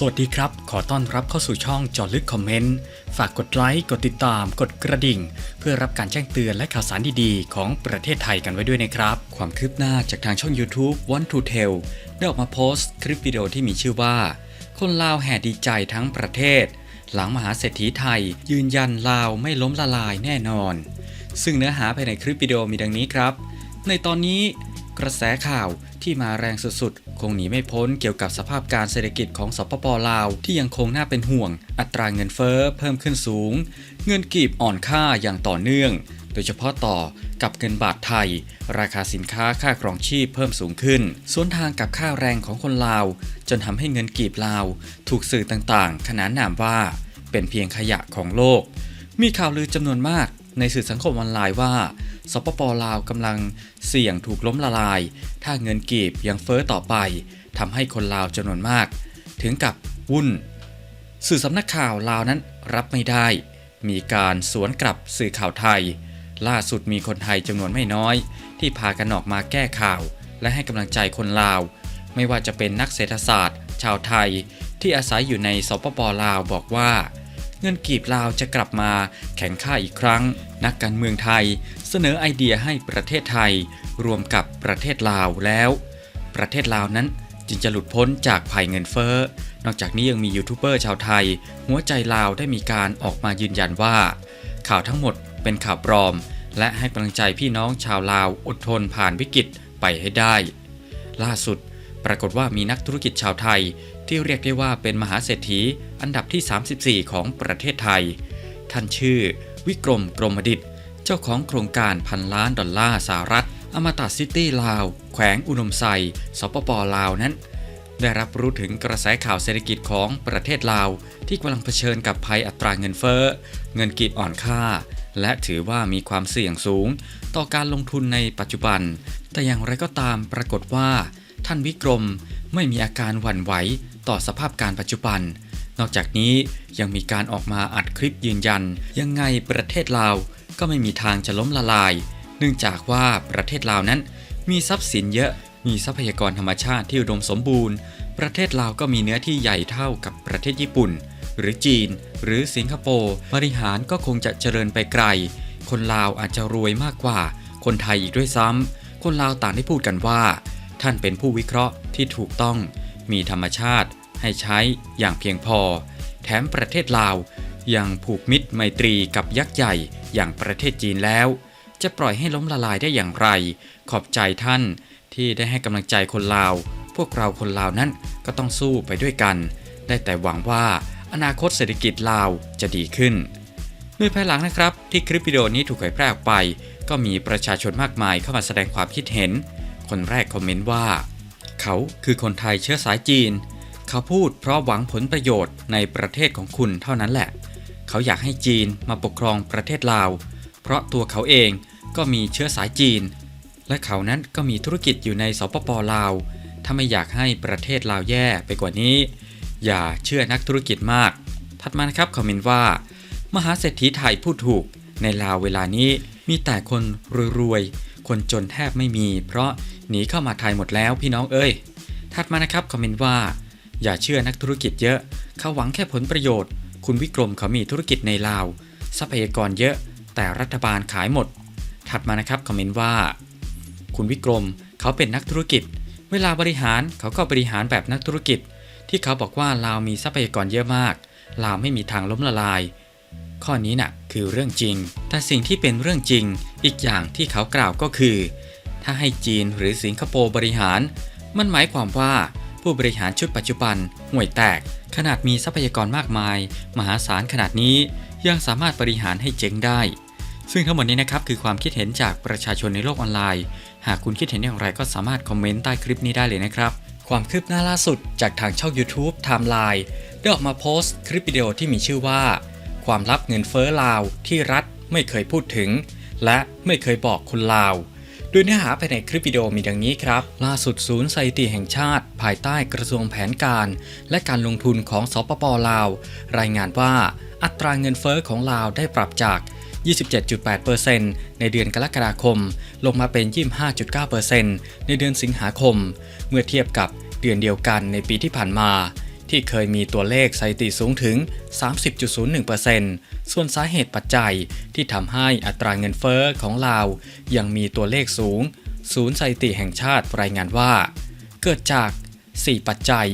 สวัสดีครับ ขอต้อนรับเข้าสู่ช่องจอลึกคอมเมนต์ ฝากกดไลค์ กดติดตาม กดกระดิ่ง เพื่อรับการแจ้งเตือนและข่าวสารดีๆ ของประเทศไทยกันไว้ด้วยนะครับ ความคืบหน้าจากทางช่อง YouTube Want to Tell ได้ออกมาโพสต์คลิปวิดีโอที่มีชื่อว่า คนลาวแห่ดีใจทั้งประเทศ หลังมหาเศรษฐีไทย ยืนยันลาวไม่ล้มละลายแน่นอน ซึ่งเนื้อหาภายในคลิปวิดีโอมีดังนี้ครับ ในตอนนี้ กระแสข่าว ที่มาแรงสุดๆ คงหนีไม่พ้นเกี่ยวกับสภาพการเศรษฐกิจของสปปลาว ที่ยังคงน่าเป็นห่วง อัตราเงินเฟ้อเพิ่มขึ้นสูง เงินกีบอ่อนค่าอย่างต่อเนื่อง โดยเฉพาะต่อกับเงินบาทไทย ราคาสินค้าค่าครองชีพเพิ่มสูงขึ้น สวนทางกับค่าแรงของคนลาว จนทำให้เงินกีบลาว ถูกสื่อต่างๆ ขนานนามว่า เป็นเพียงขยะของโลก มีข่าวลือจำนวนมาก ในสื่อสังคมออนไลน์ว่า สปปลาวกำลังเสี่ยงถูกล้มละลาย ถ้าเงินกีบยังเฟ้อต่อไปทำให้คนลาวจำนวนมาก ถึงกับวุ่น สื่อสำนักข่าวลาวนั้นรับไม่ได้ มีการสวนกลับสื่อข่าวไทย ล่าสุดมีคนไทยจำนวนไม่น้อย ที่พากันออกมาแก้ข่าว และให้กำลังใจคนลาว ไม่ว่าจะเป็นนักเศรษฐศาสตร์ ชาวไทย ที่อาศัยอยู่ในสปปลาวบอกว่า เงินกีบลาวจะกลับมาแข่งข้าอีกครั้ง นักการเมืองไทย เสนอไอเดียให้ประเทศไทย รวมกับประเทศลาวแล้ว ประเทศลาวนั้นจึงจะหลุดพ้นจากภัยเงินเฟ้อ นอกจากนี้ยังมียูทูบเบอร์ชาวไทย หัวใจลาวได้มีการออกมายืนยันว่า ข่าวทั้งหมดเป็นข่าวปลอม และให้กำลังใจพี่น้องชาวลาวอดทนผ่านวิกฤตไปให้ได้ ล่าสุด ปรากฏว่ามีนักธุรกิจชาวไทย ที่เรียกได้ว่าเป็นมหาเศรษฐีอันดับที่ 34 ของประเทศไทย ท่านชื่อ วิกรมกรมดิต เจ้าของโครงการพันล้านดอลลาร์สหรัฐ อมตะซิตี้ลาว แขวงอุดมไซสปปลาวนั้น ได้รับรู้ถึงกระแสข่าวเศรษฐกิจของประเทศลาว ที่กำลังเผชิญกับภัยอัตราเงินเฟ้อ เงินกีบอ่อนค่า และถือว่ามีความเสี่ยงสูง ต่อการลงทุนในปัจจุบัน แต่อย่างไรก็ตามปรากฏว่า ท่านวิกรมไม่มีอาการหวั่นไหว ต่อสภาพการปัจจุบัน นอกจากนี้ยังมีการออกมาอัดคลิปยืนยัน ยังไงประเทศลาวก็ไม่มีทางจะล้มละลาย เนื่องจากว่าประเทศลาวนั้น มีทรัพย์สินเยอะ มีทรัพยากรธรรมชาติที่อุดมสมบูรณ์ ประเทศลาวก็มีเนื้อที่ใหญ่เท่ากับประเทศญี่ปุ่น หรือจีน หรือสิงคโปร์บริหารก็คงจะเจริญไปไกล คนลาวอาจจะรวยมากกว่า คนไทยอีกด้วยซ้ำคนลาวต่างได้พูดกันว่า ท่านเป็นผู้วิเคราะห์ที่ถูกต้อง มีธรรมชาติให้ใช้อย่างเพียงพอ แถมประเทศลาวยังผูกมิตรไมตรีกับยักษ์ใหญ่อย่างประเทศจีนแล้ว จะปล่อยให้ล้มละลายได้อย่างไร ขอบใจท่านที่ได้ให้กำลังใจคนลาว พวกเราคนลาวนั้นก็ต้องสู้ไปด้วยกัน ได้แต่หวังว่าอนาคตเศรษฐกิจลาวจะดีขึ้นโดยภายหลังนะครับ ที่คลิปวิดีโอนี้ถูกเผยแพร่ออกไป ก็มีประชาชนมากมายเข้ามาแสดงความคิดเห็น คนแรกคอมเมนต์ว่า เขาคือคนไทยเชื้อสายจีน เขาพูดเพราะหวังผลประโยชน์ในประเทศของคุณเท่านั้นแหละ เขาอยากให้จีนมาปกครองประเทศลาว เพราะตัวเขาเองก็มีเชื้อสายจีน และเขานั้นก็มีธุรกิจอยู่ในสปปลาว ถ้าไม่อยากให้ประเทศลาวแย่ไปกว่านี้ อย่าเชื่อนักธุรกิจมาก ถัดมานะครับคอมเมนต์ว่า มหาเศรษฐีไทยพูดถูก ในลาวเวลานี้มีแต่คนรวยๆคนจนแทบไม่มี เพราะ หนีเข้ามาไทยหมดแล้วพี่น้องเอ้ย ถัดมานะครับคอมเมนต์ว่า อย่าเชื่อนักธุรกิจเยอะ เขาหวังแค่ผลประโยชน์ คุณวิกรมเขามีธุรกิจในลาว ทรัพยากรเยอะ แต่รัฐบาลขายหมด ถัดมานะครับคอมเมนต์ว่า คุณวิกรมเขาเป็นนักธุรกิจ เวลาบริหารเขาก็บริหารแบบนักธุรกิจ ที่เขาบอกว่าลาวมีทรัพยากรเยอะมาก ลาวไม่มีทางล้มละลายข้อนี้น่ะคือเรื่องจริง แต่สิ่งที่เป็นเรื่องจริง อีกอย่างที่เขากล่าวก็คือ ถ้าให้จีนหรือสิงคโปร์บริหาร มันหมายความว่าผู้บริหารชุดปัจจุบันห่วยแตก ขนาดมีทรัพยากรมากมาย มหาศาลขนาดนี้ยังสามารถบริหารให้เจ๊งได้ ซึ่งทั้งหมดนี้นะครับคือความคิดเห็นจากประชาชนในโลกออนไลน์ หากคุณคิดเห็นอย่างไรก็สามารถคอมเมนต์ใต้คลิปนี้ได้เลยนะครับ ความคืบหน้าล่าสุดจากทางช่อง YouTube Timeline ได้ออกมาโพสต์คลิปวิดีโอที่มีชื่อว่า ความลับเงินเฟ้อลาวที่รัฐไม่เคยพูดถึง และไม่เคยบอกคนลาว ดยเนื้อหาภายในคลิปวิดีโอมีดังนี้ครับ ล่าสุดศูนย์สถิติแห่งชาติ ภายใต้กระทรวงแผนการ และการลงทุนของสปปลาว รายงานว่าอัตราเงินเฟ้อของลาวได้ปรับจาก 27.8%ในเดือนกรกฎาคม ลงมาเป็น 25.9%ในเดือนสิงหาคม เมื่อเทียบกับเดือนเดียวกันในปีที่ผ่านมา ที่เคยมีตัวเลขสถิติสูงถึง 30.01%ส่วนสาเหตุปัจจัยที่ทำให้อัตราเงินเฟ้อของลาว ยังมีตัวเลขสูง ศูนย์สถิติแห่งชาติรายงานว่า เกิดจาก 4 ปัจจัย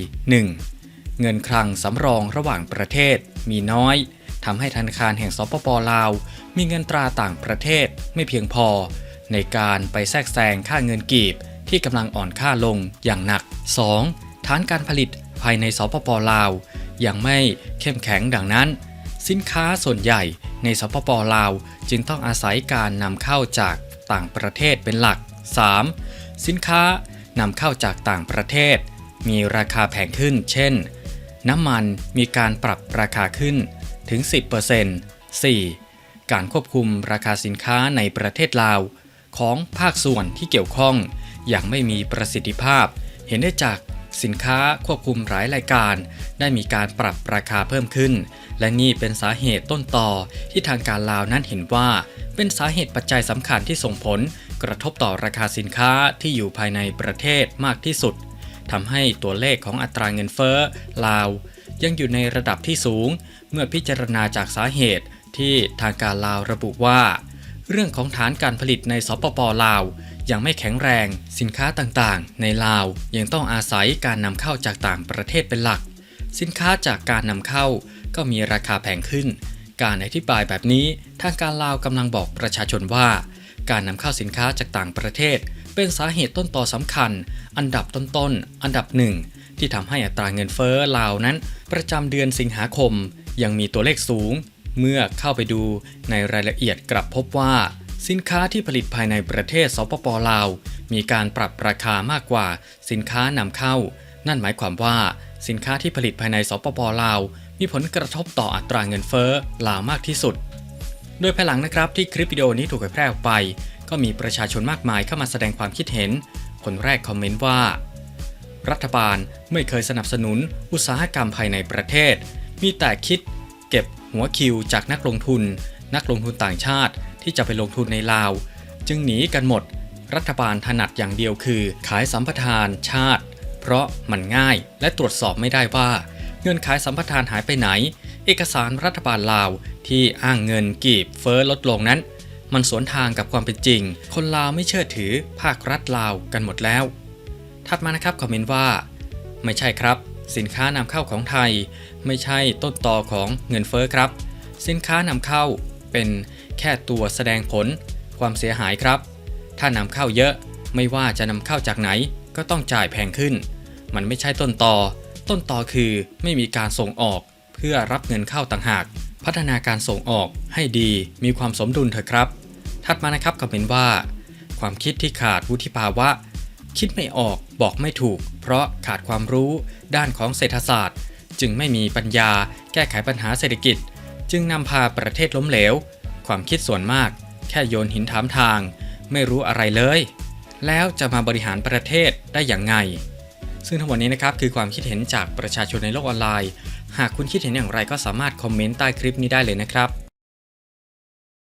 1. เงินคลังสำรองระหว่างประเทศมีน้อยทำให้ธนาคารแห่งสปปลาว มีเงินตราต่างประเทศไม่เพียงพอ ในการไปแทรกแซงค่าเงินกีบที่กำลังอ่อนค่าลงอย่างหนัก 2. ฐานการผลิต ภายในสปปลาว ยังไม่เข้มแข็งดังนั้น สินค้าส่วนใหญ่ในสปปลาว จึงต้องอาศัยการนำเข้าจากต่างประเทศเป็นหลัก 3. สินค้านำเข้าจากต่างประเทศ มีราคาแพงขึ้น เช่น น้ำมันมีการปรับราคาขึ้นถึง 10% 4. การควบคุมราคาสินค้าในประเทศลาว ของภาคส่วนที่เกี่ยวข้องอย่างไม่มีประสิทธิภาพ เห็นได้จาก สินค้าควบคุมหลายรายการ ได้มีการปรับราคาเพิ่มขึ้น และนี่เป็นสาเหตุต้นต่อที่ทางการลาวนั้นเห็นว่า เป็นสาเหตุปัจจัยสำคัญที่ส่งผล กระทบต่อราคาสินค้าที่อยู่ภายในประเทศมากที่สุดทำให้ตัวเลขของอัตราเงินเฟ้อลาว ยังอยู่ในระดับที่สูง เมื่อพิจารณาจากสาเหตุที่ทางการลาวระบุว่า เรื่องของฐานการผลิตในสปปลาว ยังไม่แข็งแรง สินค้าต่างๆ ในลาวยังต้องอาศัยการนำเข้าจากต่างประเทศเป็นหลัก สินค้าจากการนำเข้าก็มีราคาแพงขึ้น การอธิบายแบบนี้ทางการลาวกำลังบอกประชาชนว่า การนำเข้าสินค้าจากต่างประเทศ เป็นสาเหตุต้นต่อสำคัญ อันดับต้นๆ อันดับหนึ่งที่ทำให้อัตราเงินเฟ้อลาวนั้น ประจำเดือนสิงหาคม ยังมีตัวเลขสูง เมื่อเข้าไปดูในรายละเอียดกลับพบว่า สินค้าที่ผลิตภายในประเทศสปปลาว มีการปรับราคามากกว่าสินค้านำเข้า นั่นหมายความว่า สินค้าที่ผลิตภายในสปปลาว มีผลกระทบต่ออัตราเงินเฟ้อลาวมากที่สุด โดยภายหลังนะครับที่คลิปวิดีโอนี้ถูกเผยแพร่ออกไป ก็มีประชาชนมากมายเข้ามาแสดงความคิดเห็น คนแรกคอมเมนต์ว่า รัฐบาลไม่เคยสนับสนุนอุตสาหกรรมภายในประเทศ มีแต่คิด เก็บหัวคิวจากนักลงทุน นักลงทุนต่างชาติ ที่จะไปลงทุนในลาว จึงหนีกันหมด รัฐบาลถนัดอย่างเดียวคือ ขายสัมปทานชาติ เพราะมันง่ายและตรวจสอบไม่ได้ว่า เงินขายสัมปทานหายไปไหน เอกสารรัฐบาลลาวที่อ้างเงินกีบเฟ้อลดลงนั้น มันสวนทางกับความเป็นจริง คนลาวไม่เชื่อถือภาครัฐลาวกันหมดแล้ว ถัดมานะครับคอมเมนต์ว่า ไม่ใช่ครับ สินค้านำเข้าของไทย ไม่ใช่ต้นตอของเงินเฟ้อครับ สินค้านำเข้า เป็นแค่ตัวแสดงผล ความเสียหายครับ ถ้านำเข้าเยอะไม่ว่าจะนำเข้าจากไหนก็ต้องจ่ายแพงขึ้น มันไม่ใช่ต้นตอ ต้นตอคือไม่มีการส่งออก เพื่อรับเงินเข้าต่างหาก พัฒนาการส่งออกให้ดีมีความสมดุลเถอะครับ ถัดมานะครับคอมเมนต์ว่า ความคิดที่ขาดวุฒิภาวะ คิดไม่ออกบอกไม่ถูก เพราะขาดความรู้ด้านของเศรษฐศาสตร์ จึงไม่มีปัญญาแก้ไขปัญหาเศรษฐกิจ จึงนำพาประเทศล้มเหลว ความคิดส่วนมาก แค่โยนหินถามทาง ไม่รู้อะไรเลย แล้วจะมาบริหารประเทศได้อย่างไง ซึ่งทั้งหมดนี้นะครับคือความคิดเห็นจากประชาชนในโลกออนไลน์ หากคุณคิดเห็นอย่างไรก็สามารถคอมเมนต์ใต้คลิปนี้ได้เลยนะครับ